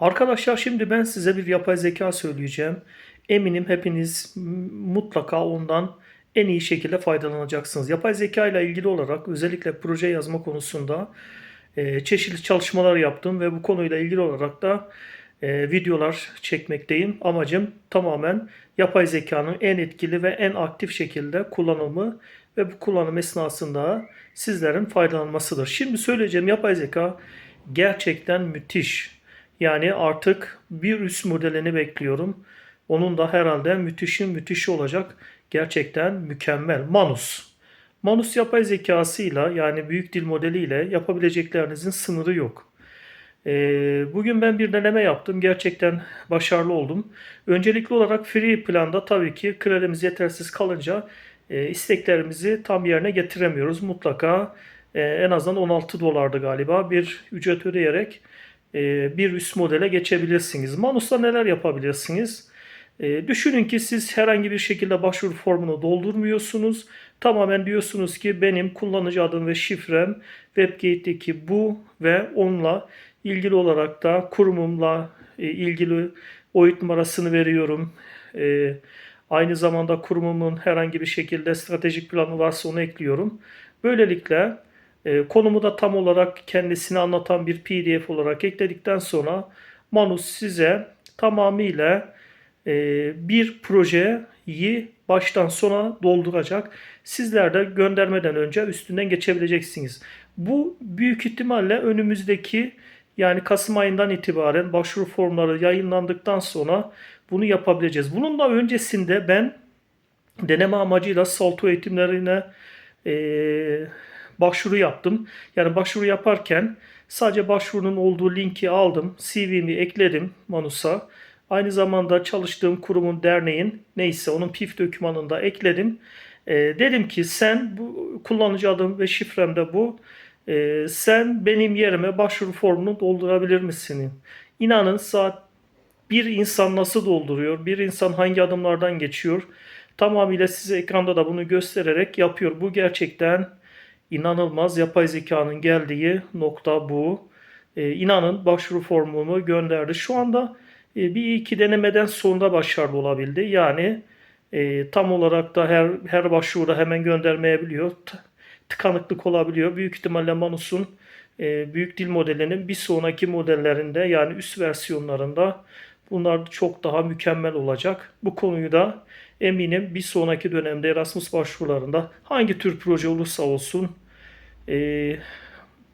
Arkadaşlar şimdi ben size bir yapay zeka söyleyeceğim. Eminim hepiniz mutlaka ondan en iyi şekilde faydalanacaksınız. Yapay zeka ile ilgili olarak özellikle proje yazma konusunda e, çeşitli çalışmalar yaptım ve bu konuyla ilgili olarak da e, videolar çekmekteyim. Amacım tamamen yapay zekanın en etkili ve en aktif şekilde kullanımı ve bu kullanım esnasında sizlerin faydalanmasıdır. Şimdi söyleyeceğim yapay zeka gerçekten müthiş. Yani artık bir üst modelini bekliyorum. Onun da herhalde müthişin müthişi olacak. Gerçekten mükemmel. Manus. Manus yapay zekasıyla yani büyük dil modeliyle yapabileceklerinizin sınırı yok. Ee, bugün ben bir deneme yaptım. Gerçekten başarılı oldum. Öncelikli olarak free planda tabii ki kredimiz yetersiz kalınca e, isteklerimizi tam yerine getiremiyoruz. Mutlaka e, en azından 16 dolardı galiba bir ücret ödeyerek bir üst modele geçebilirsiniz. Manus'ta neler yapabilirsiniz? E, düşünün ki siz herhangi bir şekilde başvuru formunu doldurmuyorsunuz. Tamamen diyorsunuz ki benim kullanıcı adım ve şifrem WebGate'deki bu ve onunla ilgili olarak da kurumumla e, ilgili OIT numarasını veriyorum. E, aynı zamanda kurumumun herhangi bir şekilde stratejik planı varsa onu ekliyorum. Böylelikle e, konumu da tam olarak kendisini anlatan bir PDF olarak ekledikten sonra Manus size tamamıyla e, bir projeyi baştan sona dolduracak. Sizler de göndermeden önce üstünden geçebileceksiniz. Bu büyük ihtimalle önümüzdeki yani Kasım ayından itibaren başvuru formları yayınlandıktan sonra bunu yapabileceğiz. Bunun da öncesinde ben deneme amacıyla Salto eğitimlerine e, başvuru yaptım. Yani başvuru yaparken sadece başvurunun olduğu linki aldım. CV'mi ekledim Manus'a. Aynı zamanda çalıştığım kurumun, derneğin neyse onun PIF dokümanını da ekledim. E, dedim ki sen bu kullanıcı adım ve şifrem de bu. E, sen benim yerime başvuru formunu doldurabilir misin? İnanın saat bir insan nasıl dolduruyor, bir insan hangi adımlardan geçiyor tamamıyla size ekranda da bunu göstererek yapıyor. Bu gerçekten inanılmaz yapay zekanın geldiği nokta bu. E, inanın başvuru formumu gönderdi. Şu anda e, bir iki denemeden sonra başarılı olabildi. Yani e, tam olarak da her her başvuruda hemen göndermeyebiliyor. Tıkanıklık olabiliyor. Büyük ihtimalle Manus'un e, büyük dil modelinin bir sonraki modellerinde yani üst versiyonlarında bunlar çok daha mükemmel olacak. Bu konuyu da eminim bir sonraki dönemde Erasmus başvurularında hangi tür proje olursa olsun e,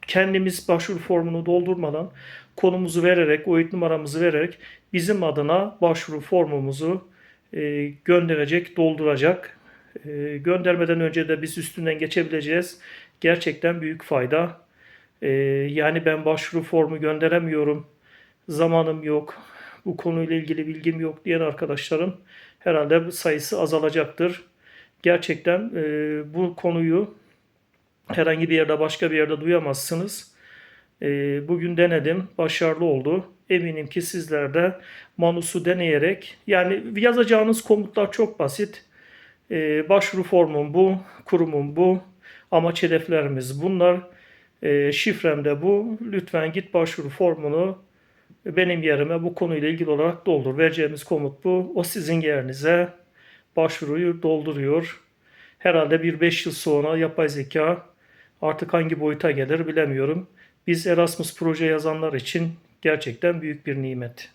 kendimiz başvuru formunu doldurmadan konumuzu vererek, OIT numaramızı vererek bizim adına başvuru formumuzu e, gönderecek, dolduracak. E, göndermeden önce de biz üstünden geçebileceğiz. Gerçekten büyük fayda. E, yani ben başvuru formu gönderemiyorum, zamanım yok, bu konuyla ilgili bilgim yok diyen arkadaşlarım herhalde sayısı azalacaktır. Gerçekten e, bu konuyu herhangi bir yerde başka bir yerde duyamazsınız. E, bugün denedim, başarılı oldu. Eminim ki sizler de Manus'u deneyerek yani yazacağınız komutlar çok basit. E, başvuru formum bu, kurumum bu, amaç hedeflerimiz bunlar. E, şifrem de bu. Lütfen git başvuru formunu benim yerime bu konuyla ilgili olarak doldur. Vereceğimiz komut bu. O sizin yerinize başvuruyu dolduruyor. Herhalde bir 5 yıl sonra yapay zeka artık hangi boyuta gelir bilemiyorum. Biz Erasmus proje yazanlar için gerçekten büyük bir nimet.